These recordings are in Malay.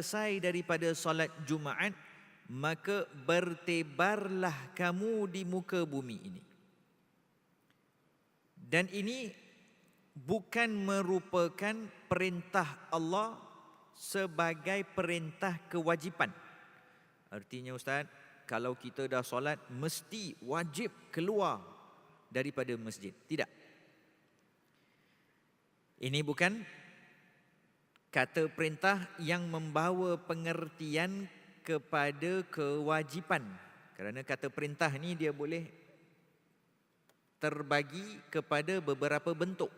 selesai daripada solat Jumaat maka bertebarlah kamu di muka bumi ini. Dan ini bukan merupakan perintah Allah sebagai perintah kewajipan. Artinya ustaz kalau kita dah solat mesti wajib keluar daripada masjid. Tidak. Ini bukan kata perintah yang membawa pengertian kepada kewajipan. Kerana kata perintah ni dia boleh terbagi kepada beberapa bentuk.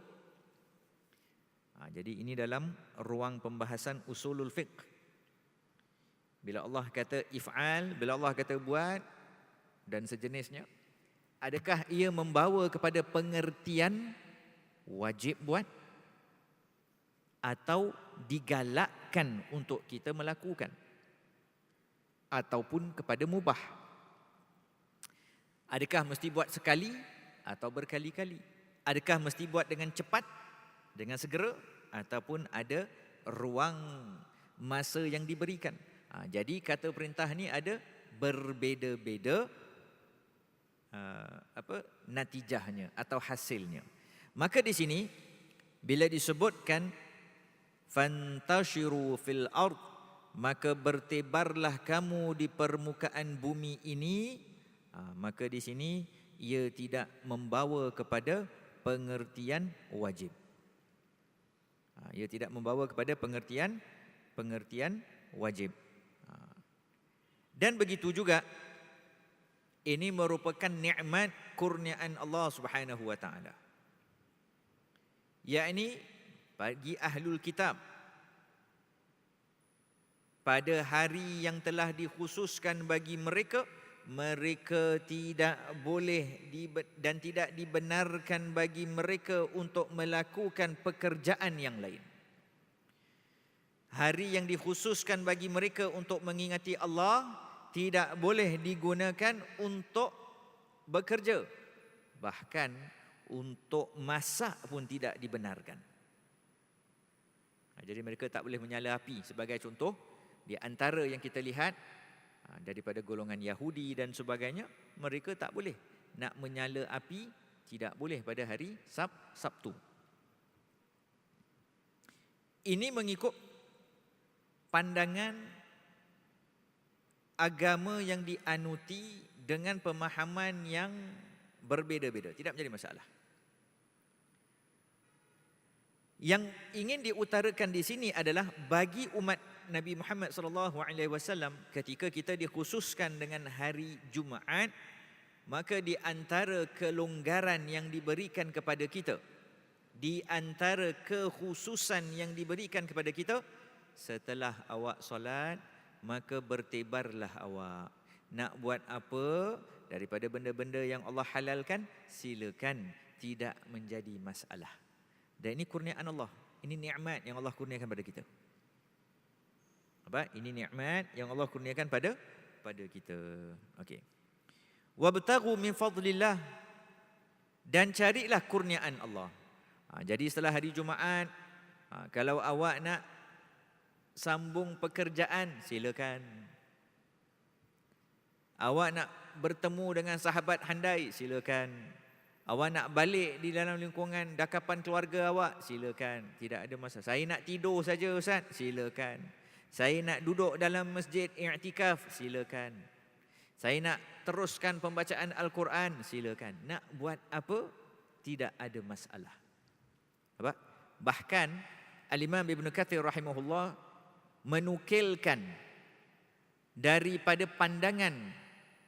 Ha, jadi ini dalam ruang pembahasan usulul fiqh. Bila Allah kata if'al, bila Allah kata buat dan sejenisnya, adakah ia membawa kepada pengertian wajib buat atau digalakkan untuk kita melakukan. Ataupun kepada mubah. Adakah mesti buat sekali atau berkali-kali? Adakah mesti buat dengan cepat dengan segera ataupun ada ruang masa yang diberikan? Ha, jadi kata perintah ni ada berbeza-beza uh, apa natijahnya atau hasilnya. Maka di sini bila disebutkan fantashiru fil ard maka bertebarlah kamu di permukaan bumi ini. Ha, maka di sini ia tidak membawa kepada pengertian wajib. Ha, ia tidak membawa kepada pengertian pengertian wajib. Ha. dan begitu juga ini merupakan nikmat kurniaan Allah Subhanahu wa taala. Yakni bagi ahlul kitab. Pada hari yang telah dikhususkan bagi mereka mereka tidak boleh dan tidak dibenarkan bagi mereka untuk melakukan pekerjaan yang lain. Hari yang dikhususkan bagi mereka untuk mengingati Allah tidak boleh digunakan untuk bekerja. Bahkan untuk masak pun tidak dibenarkan jadi mereka tak boleh menyala api sebagai contoh di antara yang kita lihat ha, daripada golongan Yahudi dan sebagainya mereka tak boleh nak menyala api tidak boleh pada hari Sab Sabtu. Ini mengikut pandangan agama yang dianuti dengan pemahaman yang berbeza-beza, tidak menjadi masalah. Yang ingin diutarakan di sini adalah bagi umat Nabi Muhammad sallallahu alaihi wasallam ketika kita dikhususkan dengan hari Jumaat maka di antara kelonggaran yang diberikan kepada kita di antara kekhususan yang diberikan kepada kita setelah awak solat maka bertebarlah awak. Nak buat apa? Daripada benda-benda yang Allah halalkan silakan tidak menjadi masalah dan ini kurniaan Allah. Ini nikmat yang Allah kurniakan pada kita. Apa? Ini nikmat yang Allah kurniakan pada pada kita. Okey. Wabtaghu min fadlillah dan carilah kurniaan Allah. Ha, jadi setelah hari Jumaat, ha, kalau awak nak sambung pekerjaan, silakan. Awak nak bertemu dengan sahabat handai, silakan. Awak nak balik di dalam lingkungan dakapan keluarga awak, silakan. Tidak ada masalah. Saya nak tidur saja Ustaz, silakan. Saya nak duduk dalam masjid i'tikaf, silakan. Saya nak teruskan pembacaan Al-Quran, silakan. Nak buat apa? Tidak ada masalah. Apa? Bahkan Al-Imam Ibn Kathir rahimahullah menukilkan daripada pandangan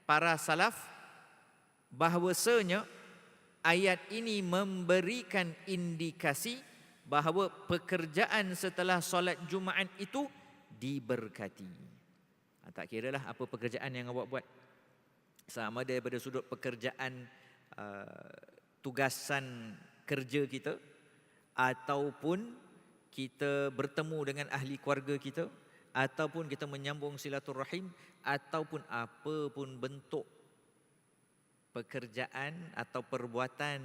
para salaf bahawasanya ayat ini memberikan indikasi bahawa pekerjaan setelah solat Jumaat itu diberkati. Ha, tak kira lah apa pekerjaan yang awak buat. Sama daripada sudut pekerjaan uh, tugasan kerja kita ataupun kita bertemu dengan ahli keluarga kita ataupun kita menyambung silaturahim ataupun apa pun bentuk pekerjaan atau perbuatan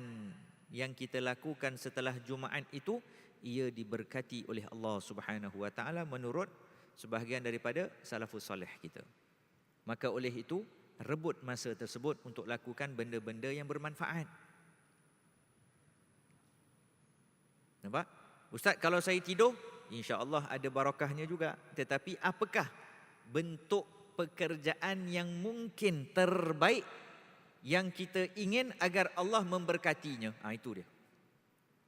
yang kita lakukan setelah Jumaat itu ia diberkati oleh Allah Subhanahu wa taala menurut sebahagian daripada salafus soleh kita. Maka oleh itu, rebut masa tersebut untuk lakukan benda-benda yang bermanfaat. Nampak? Ustaz, kalau saya tidur, insya-Allah ada barakahnya juga. Tetapi apakah bentuk pekerjaan yang mungkin terbaik yang kita ingin agar Allah memberkatinya? Ah itu dia.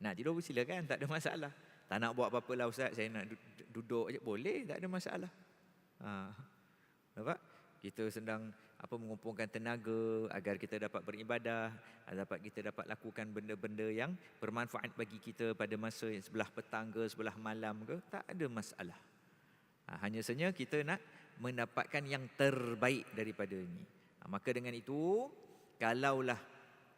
Nak tidur silakan, tak ada masalah. Tak nak buat apa-apa lah Ustaz, saya nak duduk je. Boleh, tak ada masalah. Ha. Nampak? Kita sedang apa mengumpulkan tenaga agar kita dapat beribadah, dapat kita dapat lakukan benda-benda yang bermanfaat bagi kita pada masa yang sebelah petang ke, sebelah malam ke, tak ada masalah. Ha, hanya saja kita nak mendapatkan yang terbaik daripada ini. Ha, maka dengan itu, kalaulah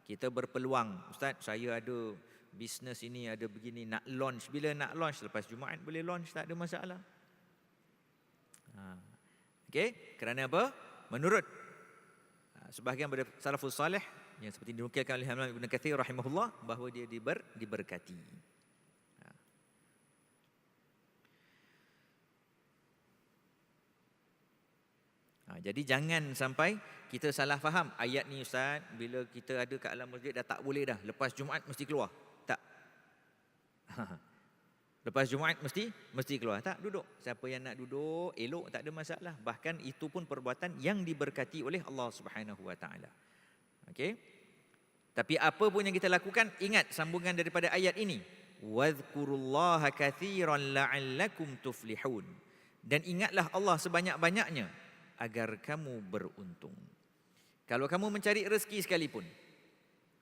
kita berpeluang, Ustaz, saya ada bisnes ini ada begini nak launch bila nak launch lepas Jumaat boleh launch tak ada masalah. Ha. Okey, kerana apa? Menurut ha, sebahagian daripada salafus salih yang seperti dinukilkan oleh Imam Ibn Kathir rahimahullah bahawa dia diber, diberkati. Ha. Ha, jadi jangan sampai kita salah faham ayat ni Ustaz bila kita ada kat alam masjid dah tak boleh dah lepas Jumaat mesti keluar. Lepas Jumaat mesti mesti keluar. Tak duduk. Siapa yang nak duduk elok tak ada masalah. Bahkan itu pun perbuatan yang diberkati oleh Allah Subhanahu Wa Taala. Okey. Tapi apa pun yang kita lakukan ingat sambungan daripada ayat ini. Wadhkurullaha katsiran la'allakum tuflihun. Dan ingatlah Allah sebanyak-banyaknya agar kamu beruntung. Kalau kamu mencari rezeki sekalipun.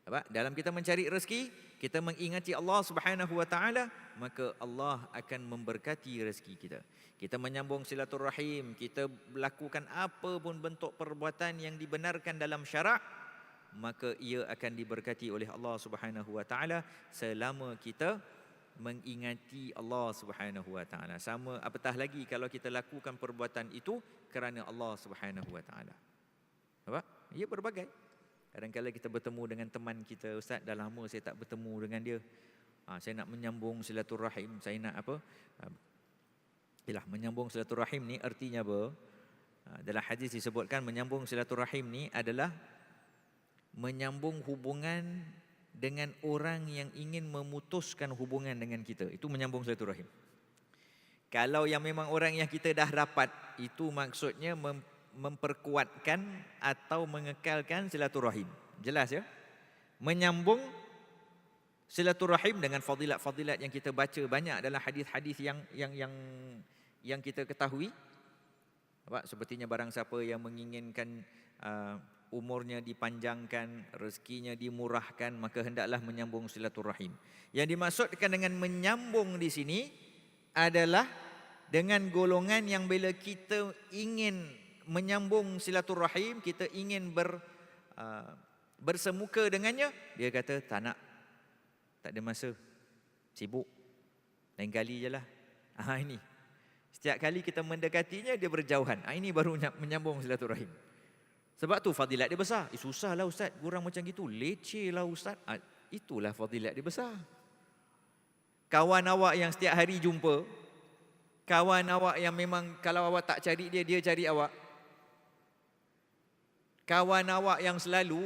Apa? Dalam kita mencari rezeki, kita mengingati Allah Subhanahu wa taala maka Allah akan memberkati rezeki kita kita menyambung silaturahim kita melakukan apa pun bentuk perbuatan yang dibenarkan dalam syarak maka ia akan diberkati oleh Allah Subhanahu wa taala selama kita mengingati Allah Subhanahu wa taala sama apatah lagi kalau kita lakukan perbuatan itu kerana Allah Subhanahu wa taala apa ia berbagai Kadang-kadang kita bertemu dengan teman kita, Ustaz dah lama saya tak bertemu dengan dia. Ha, saya nak menyambung silaturahim, saya nak apa? Ha, Yalah, menyambung silaturahim ni artinya apa? Ha, dalam hadis disebutkan menyambung silaturahim ni adalah menyambung hubungan dengan orang yang ingin memutuskan hubungan dengan kita. Itu menyambung silaturahim. Kalau yang memang orang yang kita dah rapat, itu maksudnya mem- memperkuatkan atau mengekalkan silaturahim. Jelas ya? Menyambung silaturahim dengan fadilat-fadilat yang kita baca banyak dalam hadis-hadis yang yang yang yang kita ketahui. Apa sepertinya barang siapa yang menginginkan uh, umurnya dipanjangkan, rezekinya dimurahkan, maka hendaklah menyambung silaturahim. Yang dimaksudkan dengan menyambung di sini adalah dengan golongan yang bila kita ingin menyambung silaturahim, kita ingin ber uh, bersemuka dengannya, dia kata tak nak. Tak ada masa. Sibuk. Lain kali je lah. Ah ini. Setiap kali kita mendekatinya dia berjauhan. Ah ini baru menyambung silaturahim. Sebab tu fadilat dia besar. Eh, susahlah ustaz, kurang macam gitu. Lecehlah ustaz. Ah, itulah fadilat dia besar. Kawan awak yang setiap hari jumpa, kawan awak yang memang kalau awak tak cari dia, dia cari awak kawan awak yang selalu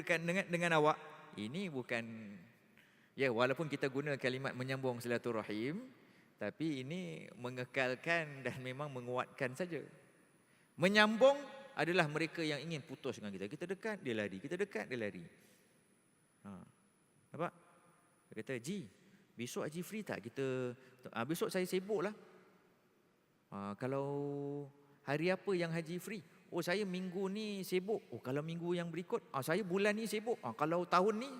dekat dengan dengan awak ini bukan ya walaupun kita guna kalimat menyambung silaturahim tapi ini mengekalkan dan memang menguatkan saja. Menyambung adalah mereka yang ingin putus dengan kita. Kita dekat dia lari. Kita dekat dia lari. Ha. Apa dia kata ji besok haji free tak kita ha, besok saya sibuk lah ha, kalau hari apa yang haji free Oh saya minggu ni sibuk. Oh kalau minggu yang berikut, ah saya bulan ni sibuk. Ah kalau tahun ni,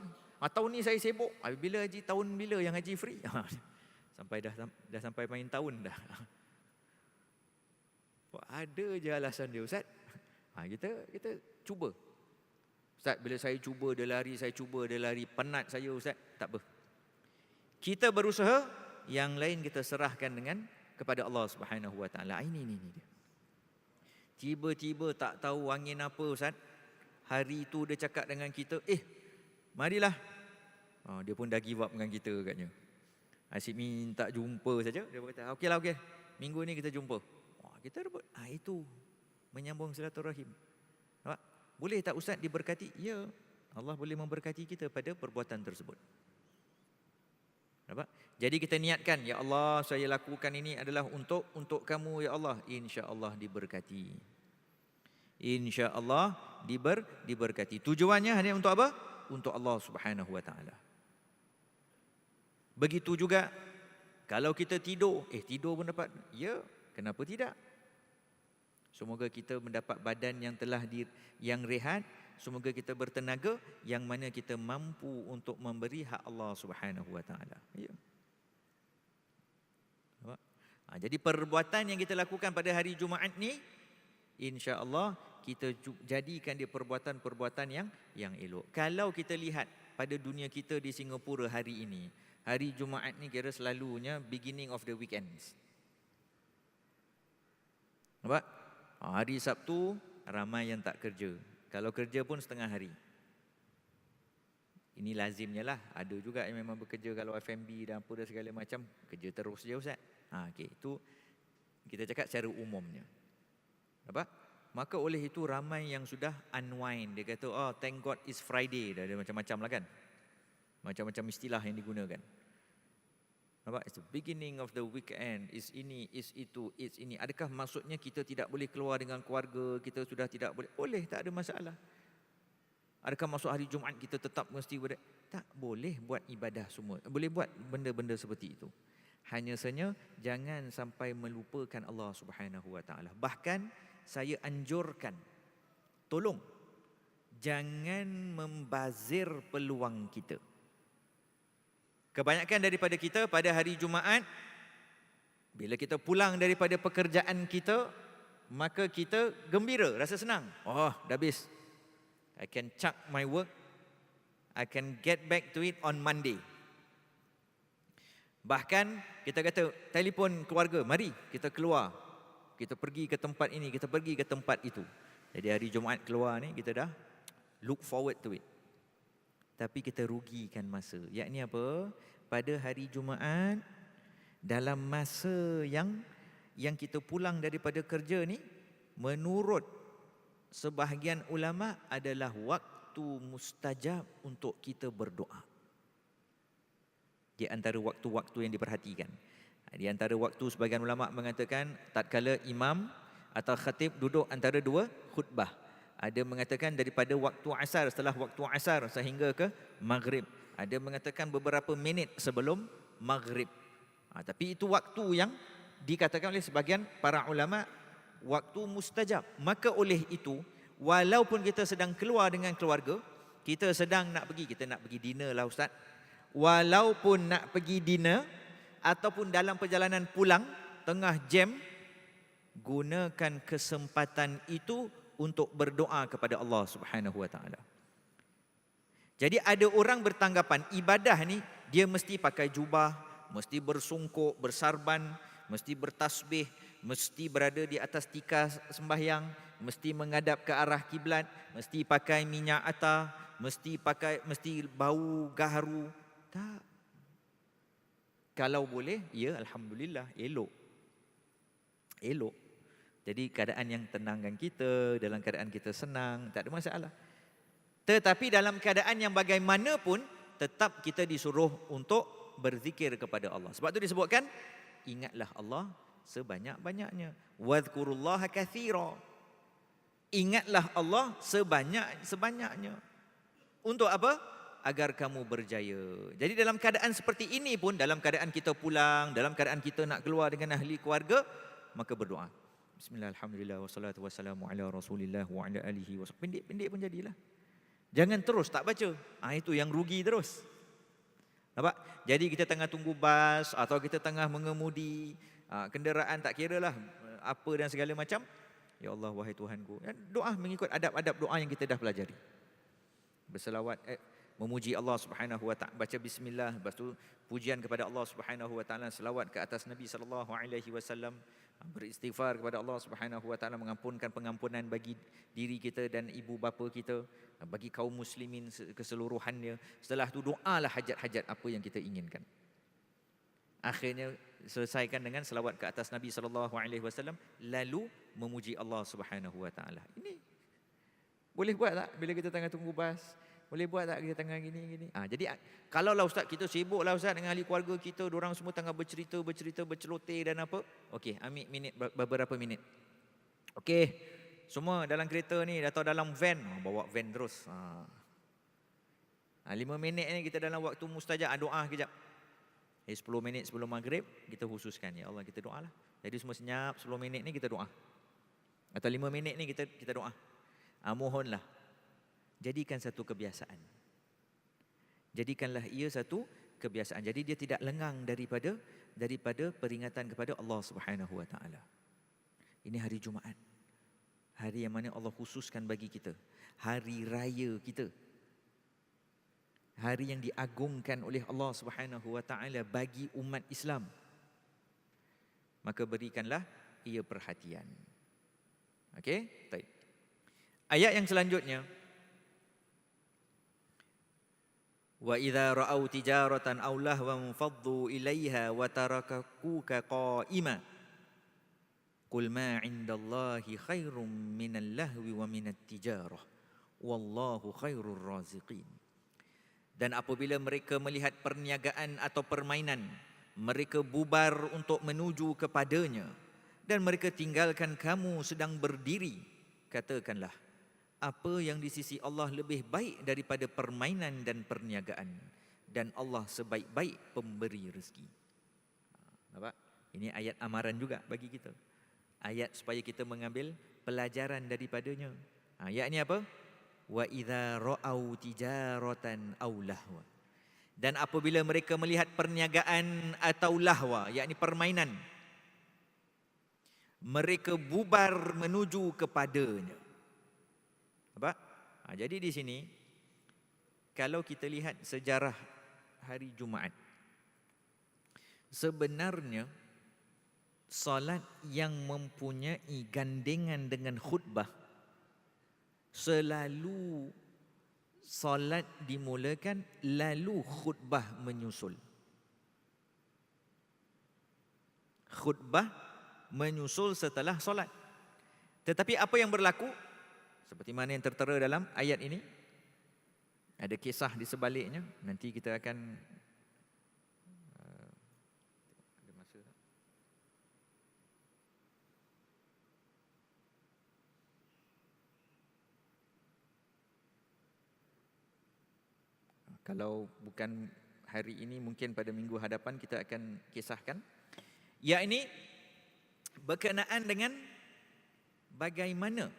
ah tahun ni saya sibuk. Ah bila haji tahun bila yang haji free? Ah, sampai dah dah sampai main tahun dah. Oh, ada je alasan dia Ustaz. Ah kita kita cuba. Ustaz bila saya cuba dia lari, saya cuba dia lari, penat saya Ustaz. Tak apa. Kita berusaha, yang lain kita serahkan dengan kepada Allah Subhanahu Wa Taala. Ini ini ini dia. Tiba-tiba tak tahu angin apa Ustaz. Hari itu dia cakap dengan kita, eh marilah. Oh, dia pun dah give up dengan kita katnya. Asyik minta jumpa saja. Dia kata, okeylah okey. Minggu ni kita jumpa. kita rebut. Ah itu menyambung silaturahim. Nampak? Boleh tak ustaz diberkati? Ya. Allah boleh memberkati kita pada perbuatan tersebut. Nampak? Jadi kita niatkan, ya Allah, saya lakukan ini adalah untuk untuk kamu ya Allah. Insya-Allah diberkati. Insya-Allah diber diberkati. Tujuannya hanya untuk apa? Untuk Allah Subhanahu wa taala. Begitu juga kalau kita tidur, eh tidur pun dapat. Ya, kenapa tidak? Semoga kita mendapat badan yang telah di, yang rehat, semoga kita bertenaga yang mana kita mampu untuk memberi hak Allah Subhanahu wa taala. Ya. Ha, jadi perbuatan yang kita lakukan pada hari Jumaat ni insya-Allah kita jadikan dia perbuatan-perbuatan yang yang elok. Kalau kita lihat pada dunia kita di Singapura hari ini, hari Jumaat ni kira selalunya beginning of the weekends. Nampak? Ha, hari Sabtu ramai yang tak kerja. Kalau kerja pun setengah hari. Ini lazimnya lah. Ada juga yang memang bekerja kalau FMB dan apa dan segala macam. Kerja terus je Ustaz. Ha, okay. Itu kita cakap secara umumnya. Apa? Maka oleh itu ramai yang sudah unwind. Dia kata, oh thank God it's Friday. Dah ada macam-macam lah kan. Macam-macam istilah yang digunakan. Apa? It's the beginning of the weekend. Is ini, is itu, is ini. Adakah maksudnya kita tidak boleh keluar dengan keluarga? Kita sudah tidak boleh? Boleh, tak ada masalah. Adakah masuk hari Jumaat kita tetap mesti ber- tak boleh buat ibadah semua. Boleh buat benda-benda seperti itu. Hanya saja jangan sampai melupakan Allah Subhanahu Wa Taala. Bahkan saya anjurkan tolong jangan membazir peluang kita. Kebanyakan daripada kita pada hari Jumaat bila kita pulang daripada pekerjaan kita maka kita gembira, rasa senang. Oh, dah habis. I can chuck my work. I can get back to it on Monday. Bahkan kita kata telefon keluarga, mari kita keluar. Kita pergi ke tempat ini, kita pergi ke tempat itu. Jadi hari Jumaat keluar ni kita dah look forward to it. Tapi kita rugikan masa. Yakni apa? Pada hari Jumaat dalam masa yang yang kita pulang daripada kerja ni menurut sebahagian ulama adalah waktu mustajab untuk kita berdoa. Di antara waktu-waktu yang diperhatikan. Di antara waktu sebahagian ulama mengatakan tatkala imam atau khatib duduk antara dua khutbah. Ada mengatakan daripada waktu asar setelah waktu asar sehingga ke maghrib. Ada mengatakan beberapa minit sebelum maghrib. Ha, tapi itu waktu yang dikatakan oleh sebahagian para ulama waktu mustajab. Maka oleh itu, walaupun kita sedang keluar dengan keluarga, kita sedang nak pergi, kita nak pergi dinner lah Ustaz. Walaupun nak pergi dinner, ataupun dalam perjalanan pulang, tengah jam, gunakan kesempatan itu untuk berdoa kepada Allah Subhanahu Wa Taala. Jadi ada orang bertanggapan ibadah ni dia mesti pakai jubah, mesti bersungkuk, bersarban, mesti bertasbih, mesti berada di atas tika sembahyang, mesti menghadap ke arah kiblat, mesti pakai minyak atar, mesti pakai mesti bau gaharu. Tak. Kalau boleh, ya alhamdulillah, elok. Elok. Jadi keadaan yang tenangkan kita, dalam keadaan kita senang, tak ada masalah. Tetapi dalam keadaan yang bagaimanapun, tetap kita disuruh untuk berzikir kepada Allah. Sebab itu disebutkan, ingatlah Allah sebanyak-banyaknya. Wadhkurullaha kathira. Ingatlah Allah sebanyak-sebanyaknya. Untuk apa? Agar kamu berjaya. Jadi dalam keadaan seperti ini pun, dalam keadaan kita pulang, dalam keadaan kita nak keluar dengan ahli keluarga, maka berdoa. Bismillahirrahmanirrahim. Wassalatu wassalamu ala rasulillah wa ala alihi wa Pendek-pendek pun jadilah. Jangan terus tak baca. Ah itu yang rugi terus. Nampak? Jadi kita tengah tunggu bas atau kita tengah mengemudi ha, kenderaan tak kira lah apa dan segala macam. Ya Allah wahai Tuhanku. Doa mengikut adab-adab doa yang kita dah pelajari. Berselawat eh, memuji Allah Subhanahu wa taala baca bismillah lepas tu pujian kepada Allah Subhanahu wa taala selawat ke atas Nabi sallallahu alaihi wasallam beristighfar kepada Allah Subhanahu wa taala mengampunkan pengampunan bagi diri kita dan ibu bapa kita bagi kaum muslimin keseluruhannya setelah itu doalah hajat-hajat apa yang kita inginkan Akhirnya selesaikan dengan selawat ke atas Nabi sallallahu alaihi wasallam lalu memuji Allah Subhanahu wa taala. Ini boleh buat tak bila kita tengah tunggu bas? Boleh buat tak kita tengah gini gini? Ah jadi kalau lah ustaz kita sibuk lah ustaz dengan ahli keluarga kita, orang semua tengah bercerita bercerita berceloteh dan apa? Okey, ambil minit beberapa minit. Okey. Semua dalam kereta ni atau dalam van, oh, bawa van terus. Ha. Ha, lima minit ni kita dalam waktu mustajab doa kejap. Eh, 10 minit sebelum maghrib, kita khususkan. Ya Allah, kita doa lah. Jadi semua senyap, 10 minit ni kita doa. Atau 5 minit ni kita kita doa. Ah, mohonlah. Jadikan satu kebiasaan. Jadikanlah ia satu kebiasaan. Jadi dia tidak lengang daripada daripada peringatan kepada Allah Subhanahu Wa Taala. Ini hari Jumaat. Hari yang mana Allah khususkan bagi kita. Hari raya kita hari yang diagungkan oleh Allah Subhanahu wa taala bagi umat Islam maka berikanlah ia perhatian okey baik ayat yang selanjutnya ra'au tijaratan aw lahwan faddu ilaiha wa tarakakuka qa'ima qul ma 'indallahi khairum minal lahwi wa minat tijarah wallahu khairur raziqin dan apabila mereka melihat perniagaan atau permainan, mereka bubar untuk menuju kepadanya. Dan mereka tinggalkan kamu sedang berdiri. Katakanlah, apa yang di sisi Allah lebih baik daripada permainan dan perniagaan. Dan Allah sebaik-baik pemberi rezeki. Nampak? Ini ayat amaran juga bagi kita. Ayat supaya kita mengambil pelajaran daripadanya. Ha, ayat ini apa? wa idza ra'au tijaratan aw lahwa dan apabila mereka melihat perniagaan atau lahwa yakni permainan mereka bubar menuju kepadanya apa ha, jadi di sini kalau kita lihat sejarah hari Jumaat sebenarnya solat yang mempunyai gandengan dengan khutbah selalu solat dimulakan lalu khutbah menyusul. Khutbah menyusul setelah solat. Tetapi apa yang berlaku seperti mana yang tertera dalam ayat ini? Ada kisah di sebaliknya. Nanti kita akan Kalau bukan hari ini mungkin pada minggu hadapan kita akan kisahkan. Ya ini berkenaan dengan bagaimana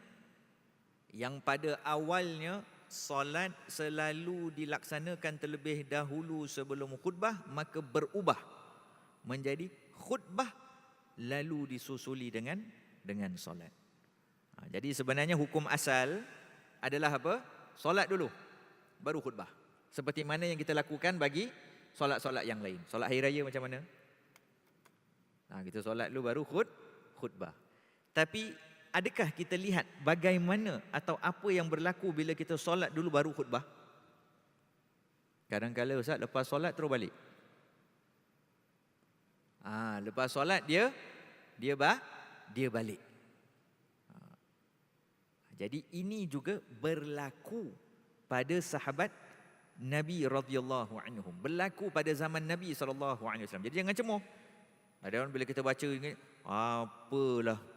yang pada awalnya solat selalu dilaksanakan terlebih dahulu sebelum khutbah maka berubah menjadi khutbah lalu disusuli dengan dengan solat. Ha, jadi sebenarnya hukum asal adalah apa? Solat dulu baru khutbah. Seperti mana yang kita lakukan bagi solat-solat yang lain. Solat hari raya macam mana? Nah, kita solat dulu baru khut, khutbah. Tapi adakah kita lihat bagaimana atau apa yang berlaku bila kita solat dulu baru khutbah? Kadang-kadang Ustaz lepas solat terus balik. Ah, lepas solat dia dia bah dia balik. Ah. Jadi ini juga berlaku pada sahabat Nabi radhiyallahu anhum berlaku pada zaman Nabi sallallahu alaihi wasallam. Jadi jangan cemoh. Ada orang bila kita baca ini apalah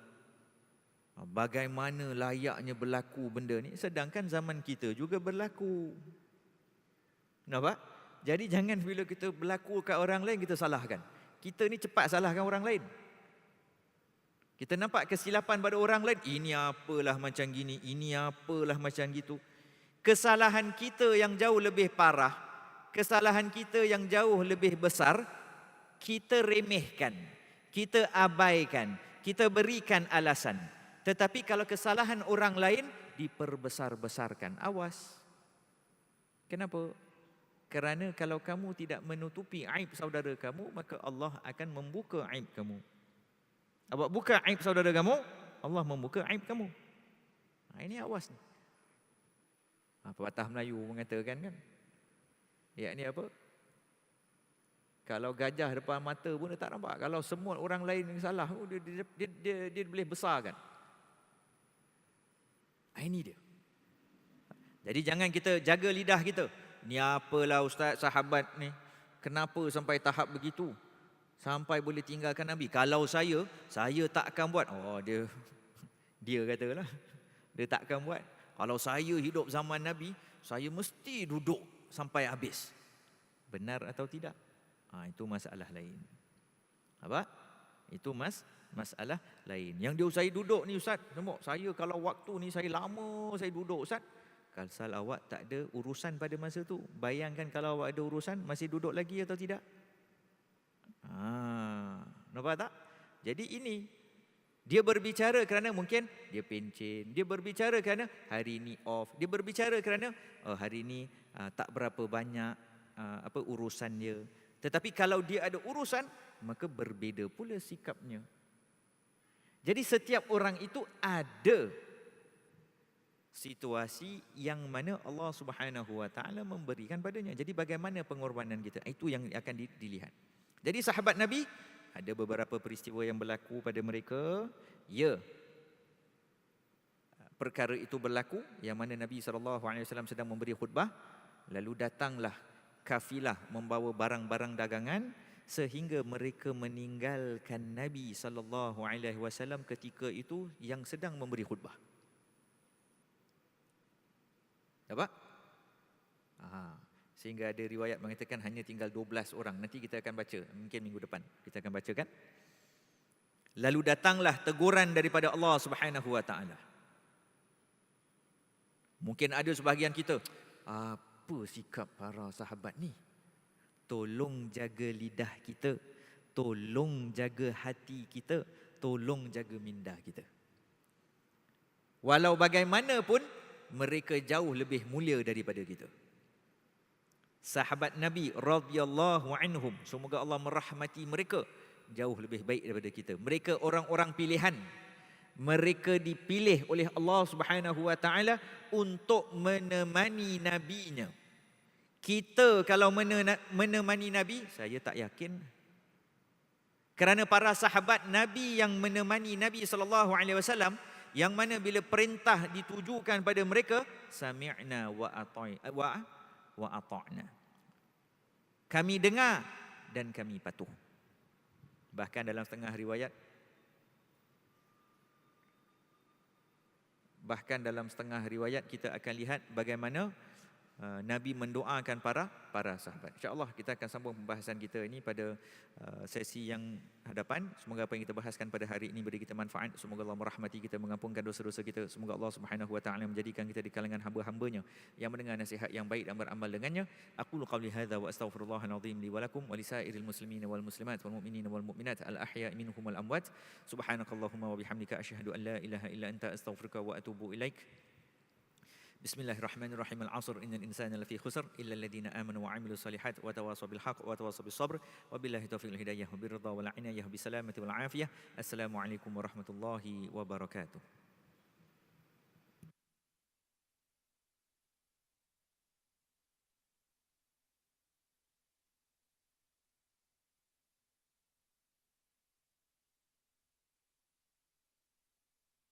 bagaimana layaknya berlaku benda ni sedangkan zaman kita juga berlaku. Nampak? Jadi jangan bila kita berlaku kat orang lain kita salahkan. Kita ni cepat salahkan orang lain. Kita nampak kesilapan pada orang lain, ini apalah macam gini, ini apalah macam gitu kesalahan kita yang jauh lebih parah, kesalahan kita yang jauh lebih besar, kita remehkan, kita abaikan, kita berikan alasan. Tetapi kalau kesalahan orang lain diperbesar-besarkan, awas. Kenapa? Kerana kalau kamu tidak menutupi aib saudara kamu, maka Allah akan membuka aib kamu. Awak buka aib saudara kamu, Allah membuka aib kamu. Nah, ini awas. Ha, pepatah Melayu mengatakan kan. Ya ni apa? Kalau gajah depan mata pun dia tak nampak. Kalau semua orang lain yang salah, dia, dia, dia, dia, dia boleh besarkan. Ah, ini dia. Jadi jangan kita jaga lidah kita. Ni apalah ustaz sahabat ni. Kenapa sampai tahap begitu? Sampai boleh tinggalkan Nabi. Kalau saya, saya tak akan buat. Oh dia, dia katalah. Dia tak akan buat. Kalau saya hidup zaman Nabi, saya mesti duduk sampai habis. Benar atau tidak? Ha, itu masalah lain. Apa? Itu mas masalah lain. Yang dia saya duduk ni Ustaz, tengok saya kalau waktu ni saya lama saya duduk Ustaz. Kalau awak tak ada urusan pada masa tu, bayangkan kalau awak ada urusan masih duduk lagi atau tidak? Ha, nampak tak? Jadi ini dia berbicara kerana mungkin dia pencen, dia berbicara kerana hari ini off, dia berbicara kerana oh, hari ini uh, tak berapa banyak uh, apa urusan dia. Tetapi kalau dia ada urusan, maka berbeza pula sikapnya. Jadi setiap orang itu ada situasi yang mana Allah Subhanahu wa taala memberikan padanya. Jadi bagaimana pengorbanan kita? Itu yang akan dilihat. Jadi sahabat Nabi ada beberapa peristiwa yang berlaku pada mereka. Ya. Perkara itu berlaku yang mana Nabi SAW sedang memberi khutbah. Lalu datanglah kafilah membawa barang-barang dagangan sehingga mereka meninggalkan Nabi sallallahu alaihi wasallam ketika itu yang sedang memberi khutbah. Apa? Aha. Sehingga ada riwayat mengatakan hanya tinggal 12 orang. Nanti kita akan baca, mungkin minggu depan kita akan baca kan? Lalu datanglah teguran daripada Allah Subhanahu wa taala. Mungkin ada sebahagian kita, apa sikap para sahabat ni? Tolong jaga lidah kita. Tolong jaga hati kita. Tolong jaga minda kita. Walau bagaimanapun, mereka jauh lebih mulia daripada kita. Sahabat Nabi radhiyallahu anhum, semoga Allah merahmati mereka jauh lebih baik daripada kita. Mereka orang-orang pilihan mereka dipilih oleh Allah Subhanahu wa taala untuk menemani nabinya. Kita kalau menemani nabi, saya tak yakin. Kerana para sahabat nabi yang menemani nabi sallallahu alaihi wasallam yang mana bila perintah ditujukan pada mereka sami'na wa ata'i wa wa ata'na. Kami dengar dan kami patuh. Bahkan dalam setengah riwayat bahkan dalam setengah riwayat kita akan lihat bagaimana uh, Nabi mendoakan para para sahabat. Insya-Allah kita akan sambung pembahasan kita ini pada uh, sesi yang hadapan. Semoga apa yang kita bahaskan pada hari ini beri kita manfaat. Semoga Allah merahmati kita, mengampunkan dosa-dosa kita. Semoga Allah Subhanahu wa taala menjadikan kita di kalangan hamba-hambanya yang mendengar nasihat yang baik dan beramal dengannya. Aku qauli hadza wa astaghfirullahal azim li wa lakum wa lisairil muslimin wal muslimat wal mu'minin wal mu'minat al ahya minhum wal amwat. Subhanakallahumma wa bihamdika asyhadu an la ilaha illa anta astaghfiruka wa atubu ilaik. بسم الله الرحمن الرحيم. العصر. إن الإنسان لفي خسر إلا الذين آمنوا وعملوا الصالحات وتواصوا بالحق وتواصوا بالصبر. وبالله توفيق الهداية وبالرضا والعناية وبالسلامة والعافية. السلام عليكم ورحمة الله وبركاته.